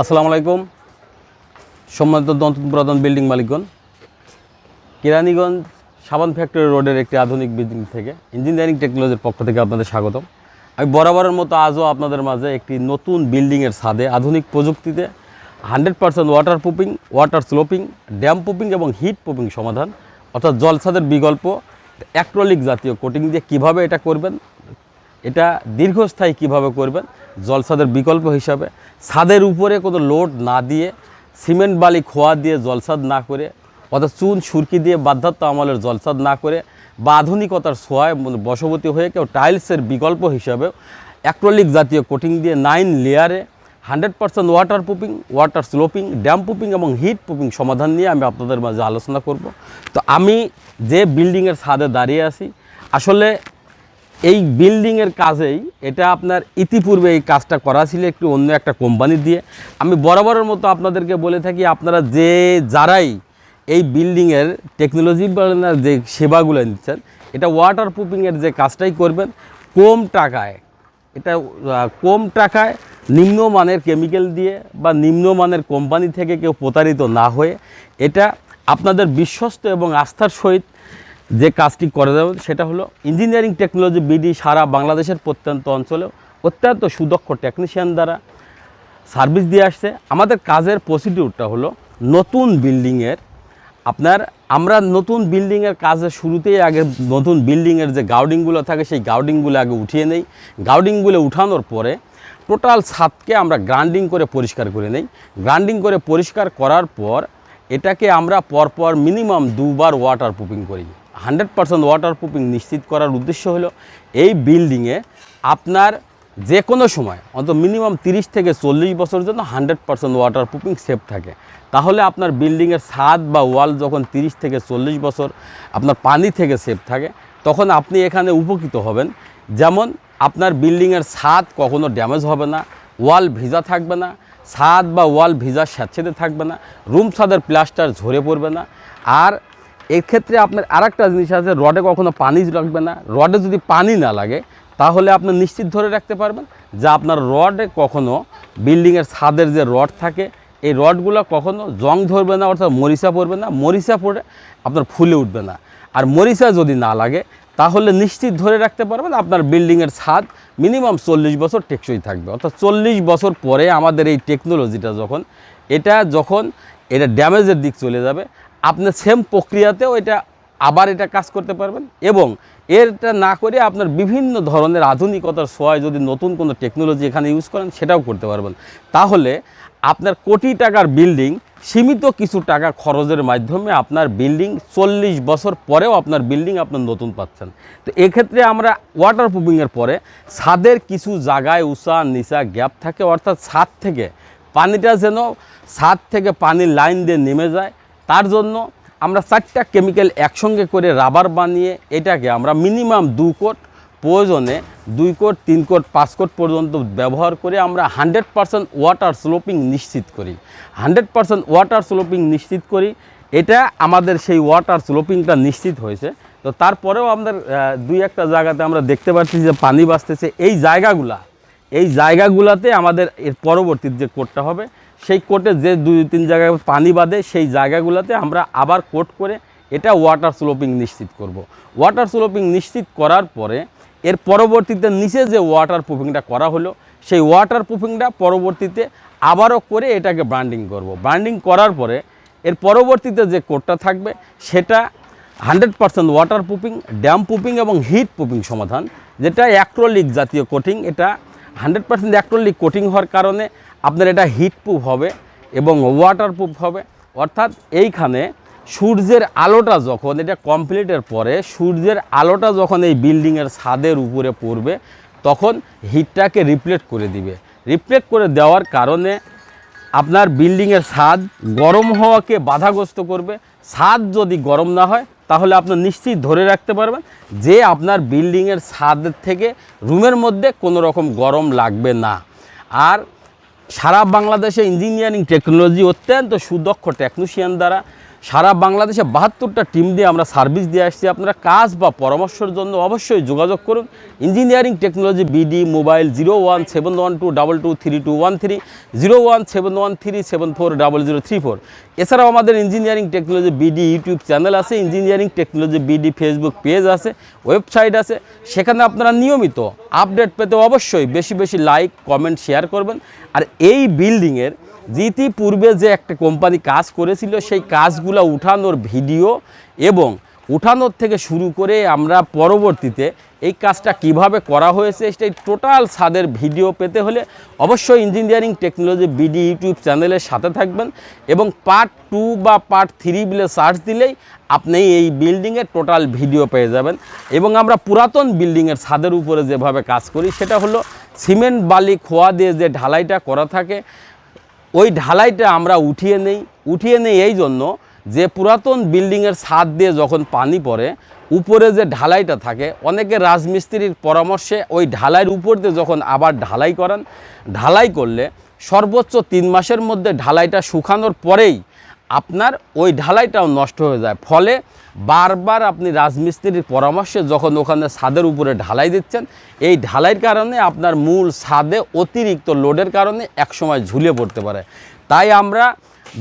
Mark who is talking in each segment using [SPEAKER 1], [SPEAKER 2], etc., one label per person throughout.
[SPEAKER 1] আসসালামু আলাইকুম। সম্মানিত দন্ত পুরাতন বিল্ডিং মালিকগণ, কেরানীগঞ্জ সাবান ফ্যাক্টরি রোডের একটি আধুনিক বিল্ডিং থেকে ইঞ্জিনিয়ারিং টেকনোলজির পক্ষ থেকে আপনাদের স্বাগতম। আমি বরাবরের মতো আজও আপনাদের মাঝে একটি নতুন বিল্ডিংয়ের ছাদে আধুনিক প্রযুক্তিতে hundred percent waterproofing water sloping damp proofing এবং হিট প্রুফিং সমাধান, অর্থাৎ জলছাদের বিকল্প অ্যাক্রোলিক জাতীয় কোটিং দিয়ে কীভাবে এটা করবেন এটা দীর্ঘস্থায়ী কীভাবে করবেন? জলসাদের বিকল্প হিসাবে ছাদের উপরে কোনো লোড না দিয়ে, সিমেন্ট বালি খোয়া দিয়ে জলসাদ না করে, অর্থাৎ চুন, সুরকি দিয়ে বাধ্যাত্ম আমলের জলসাদ না করে, বা আধুনিকতার ছোঁয়ায় বশবর্তী হয়ে কেউ টাইলসের বিকল্প হিসাবে অ্যাক্রোলিক জাতীয় কোটিং দিয়ে নাইন লেয়ারে hundred percent waterproofing water sloping, damp proofing এবং হিট প্রুফিং সমাধান নিয়ে আমি আপনাদের মাঝে আলোচনা করব। তো আমি যে বিল্ডিংয়ের ছাদে দাঁড়িয়ে আছি, আসলে এই বিল্ডিংয়ের কাজেই এটা আপনার ইতিপূর্বে এই কাজটা করা ছিল একটু অন্য একটা কোম্পানি দিয়ে। আমি বরাবরের মতো আপনাদেরকে বলে থাকি, আপনারা যে যারাই এই বিল্ডিংয়ের টেকনোলজি যে সেবাগুলো নিচ্ছেন, এটা ওয়াটার প্রুফিংয়ের যে কাজটাই করবেন, কম টাকায়। এটা কম টাকায় নিম্নমানের কেমিক্যাল দিয়ে বা নিম্নমানের কোম্পানি থেকে কেউ প্রতারিত না হয়ে এটা আপনাদের বিশ্বস্ত এবং আস্থার সহিত যে কাজটি করে দেবে সেটা হলো ইঞ্জিনিয়ারিং টেকনোলজি বিডি সারা বাংলাদেশের প্রত্যন্ত অঞ্চলে অত্যন্ত সুদক্ষ টেকনিশিয়ান দ্বারা সার্ভিস দিয়ে আসছে। আমাদের কাজের প্রসিডিউরটা হলো নতুন বিল্ডিংয়ের আপনার আমরা নতুন বিল্ডিংয়ের কাজের শুরুতেই আগে নতুন বিল্ডিংয়ের যে গাউডিংগুলো থাকে, সেই গাউডিংগুলো আগে উঠিয়ে নেই। গাউডিংগুলো উঠানোর পরে টোটাল ছাদকে আমরা গ্রাইন্ডিং করে পরিষ্কার করে নেই। গ্রাইন্ডিং করে পরিষ্কার করার পর এটাকে আমরা পরপর মিনিমাম দুবার ওয়াটার প্রুফিং করি। হান্ড্রেড পার্সেন্ট ওয়াটার প্রুফিং নিশ্চিত করার উদ্দেশ্য হলো এই বিল্ডিংয়ে আপনার যে কোনো সময়, অন্তত মিনিমাম তিরিশ থেকে চল্লিশ বছর জন্য hundred percent water proofing safe থাকে। তাহলে আপনার বিল্ডিংয়ের ছাদ বা ওয়াল যখন তিরিশ থেকে চল্লিশ বছর আপনার পানি থেকে সেফ থাকে, তখন আপনি এখানে উপকৃত হবেন। যেমন আপনার বিল্ডিংয়ের ছাদ কখনো ড্যামেজ হবে না ওয়াল ভিজা থাকবে না, ছাদ বা ওয়াল ভিজা স্যাঁতসেঁতে থাকবে না রুম ছাদের প্লাস্টার ঝরে পড়বে না। আর এক্ষেত্রে আপনার আরেকটা জিনিস আছে, রডে কখনো পানি লাগবে না। রডে যদি পানি না লাগে, তাহলে আপনি নিশ্চিত ধরে রাখতে পারবেন যে আপনার রডে কখনো বিল্ডিংয়ের ছাদের যে রড থাকে, এই রডগুলো কখনো জং ধরবে না, অর্থাৎ মরিচা পড়বে না। মরিচা পড়ে আপনার ফুলে উঠবে না। আর মরিচা যদি না লাগে, তাহলে নিশ্চিত ধরে রাখতে পারবেন আপনার বিল্ডিংয়ের ছাদ মিনিমাম চল্লিশ বছর টেকসই থাকবে। অর্থাৎ চল্লিশ বছর পরে আমাদের এই টেকনোলজিটা যখন, এটা যখন, এটা ড্যামেজের দিক চলে যাবে আপনি সেম প্রক্রিয়াতেও এটা আবার এটা কাজ করতে পারবেন এবং এটা না করে আপনার বিভিন্ন ধরনের আধুনিকতার সোয়ায় যদি নতুন কোনো টেকনোলজি এখানে ইউজ করেন, সেটাও করতে পারবেন। তাহলে আপনার কোটি টাকার বিল্ডিং সীমিত কিছু টাকা খরচের মাধ্যমে আপনার বিল্ডিং চল্লিশ বছর পরেও আপনার বিল্ডিং আপনার নতুন পাচ্ছেন। তো এক্ষেত্রে আমরা ওয়াটার প্রুফিংয়ের পরে ছাদের কিছু জায়গায় উঁচা নিচা গ্যাপ থাকে, অর্থাৎ ছাদ থেকে পানিটা যেন, ছাদ থেকে পানির লাইন দিয়ে নেমে যায় তার জন্য আমরা চারটা কেমিক্যাল একসঙ্গে করে রাবার বানিয়ে এটাকে আমরা মিনিমাম দু কোট প্রয়োজনে দুই কোট, তিন কোট, পাঁচ কোট পর্যন্ত ব্যবহার করে আমরা হান্ড্রেড পারসেন্ট ওয়াটার স্লোপিং নিশ্চিত করি। হান্ড্রেড পারসেন্ট ওয়াটার স্লোপিং নিশ্চিত করি। এটা আমাদের সেই ওয়াটার স্লোপিংটা নিশ্চিত হয়েছে। তো তারপরেও আমাদের দুই একটা জায়গাতে আমরা দেখতে পাচ্ছি যে পানি বাঁচতেছে। এই জায়গাগুলা, এই জায়গাগুলাতে আমাদের এর পরবর্তী যে কোটটা হবে সেই কোটে যে দুই তিন জায়গায় পানি বাঁধে, সেই জায়গাগুলোতে আমরা আবার কোট করে এটা ওয়াটার স্লোপিং নিশ্চিত করব। ওয়াটার স্লোপিং নিশ্চিত করার পরে এর পরবর্তীতে নিচে যে ওয়াটার প্রুফিংটা করা হলো, সেই ওয়াটার প্রুফিংটা পরবর্তীতে আবারও করে এটাকে ব্র্যান্ডিং করব। ব্র্যান্ডিং করার পরে এর পরবর্তীতে যে কোটটা থাকবে, সেটা hundred percent waterproofing damp proofing এবং হিট প্রুফিং সমাধান, যেটা অ্যাক্রোলিক জাতীয় কোটিং এটা হান্ড্রেড পার্সেন্ট অ্যাক্রোলিক কোটিং হওয়ার কারণে আপনার এটা হিট প্রুফ হবে এবং ওয়াটার প্রুফ হবে। অর্থাৎ এইখানে সূর্যের আলোটা যখন, এটা কমপ্লিটের পরে সূর্যের আলোটা যখন এই বিল্ডিংয়ের ছাদের উপরে পড়বে, তখন হিটটাকে রিপ্লেট করে দিবে। রিপ্লেট করে দেওয়ার কারণে আপনার বিল্ডিংয়ের ছাদ গরম হওয়াকে বাধাগ্রস্ত করবে। ছাদ যদি গরম না হয় তাহলে আপনি নিশ্চিত ধরে রাখতে পারবেন যে আপনার বিল্ডিংয়ের ছাদের থেকে রুমের মধ্যে কোনো রকম গরম লাগবে না। আর সারা বাংলাদেশে ইঞ্জিনিয়ারিং টেকনোলজি অত্যন্ত সুদক্ষ টেকনিশিয়ান দ্বারা সারা বাংলাদেশে বাহাত্তরটা টিম দিয়ে আমরা সার্ভিস দিয়ে আসছি। আপনারা কাজ বা পরামর্শের জন্য অবশ্যই যোগাযোগ করুন। Engineering technology BD mobile zero one seven one two double two three two one three zero one seven one three seven four double zero three four এছাড়াও আমাদের engineering technology BD YouTube channel আছে engineering technology BD Facebook page আছে website আছে। সেখানে আপনারা নিয়মিত update পেতে অবশ্যই বেশি বেশি লাইক কমেন্ট শেয়ার করবেন। আর এই বিল্ডিংয়ের জিতি পূর্বে যে একটা কোম্পানি কাজ করেছিল, সেই কাজগুলো উঠানোর ভিডিও এবং উঠানোর থেকে শুরু করে আমরা পরবর্তীতে এই কাজটা কীভাবে করা হয়েছে, সেই টোটাল ছাদের ভিডিও পেতে হলে অবশ্যই ইঞ্জিনিয়ারিং টেকনোলজি বিডি ইউটিউব চ্যানেলের সাথে থাকবেন এবং পার্ট টু বা পার্ট থ্রি বিলে সার্চ দিলেই আপনি এই বিল্ডিংয়ের টোটাল ভিডিও পেয়ে যাবেন। এবং আমরা পুরাতন বিল্ডিংয়ের ছাদের উপরে যেভাবে কাজ করি, সেটা হলো সিমেন্ট বালি খোয়া দিয়ে যে ঢালাইটা করা থাকে ওই ঢালাইটা আমরা উঠিয়ে নেই উঠিয়ে নেই এই জন্য যে পুরাতন বিল্ডিংয়ের ছাদ দিয়ে যখন পানি পড়ে, উপরে যে ঢালাইটা থাকে, অনেকে রাজমিস্ত্রির পরামর্শে ওই ঢালাইয়ের উপর দিয়ে যখন আবার ঢালাই করেন, ঢালাই করলে সর্বোচ্চ তিন মাসের মধ্যে ঢালাইটা শুকানোর পরেই আপনার ওই ঢালাইটাও নষ্ট হয়ে যায়। ফলে বারবার আপনি রাজমিস্ত্রির পরামর্শে যখন ওখানে ছাদের উপরে ঢালাই দিচ্ছেন, এই ঢালাইয়ের কারণে আপনার মূল ছাদে অতিরিক্ত লোডের কারণে একসময় ঝুলে পড়তে পারে। তাই আমরা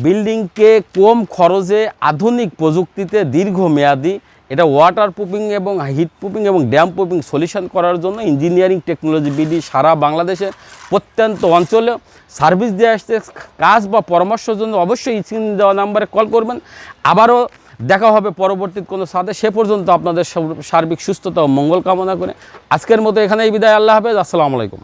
[SPEAKER 1] বিল্ডিংকে কম খরচে আধুনিক প্রযুক্তিতে দীর্ঘমেয়াদী এটা ওয়াটার প্রুফিং এবং হিট প্রুফিং এবং ড্যাম প্রুফিং সলিউশন করার জন্য ইঞ্জিনিয়ারিং টেকনোলজি বিডি সারা বাংলাদেশের প্রত্যন্ত অঞ্চলে সার্ভিস দিয়ে আসছে। কাজ বা পরামর্শের জন্য অবশ্যই স্ক্রিন দেওয়া নাম্বারে কল করবেন। আবারও দেখা হবে পরবর্তী কোনো সাথে। সে পর্যন্ত আপনাদের সার্বিক সুস্থতা ও মঙ্গল কামনা করে। আজকের মতো এখানেই বিদায়। আল্লাহ হাফেজ। আসসালামু আলাইকুম।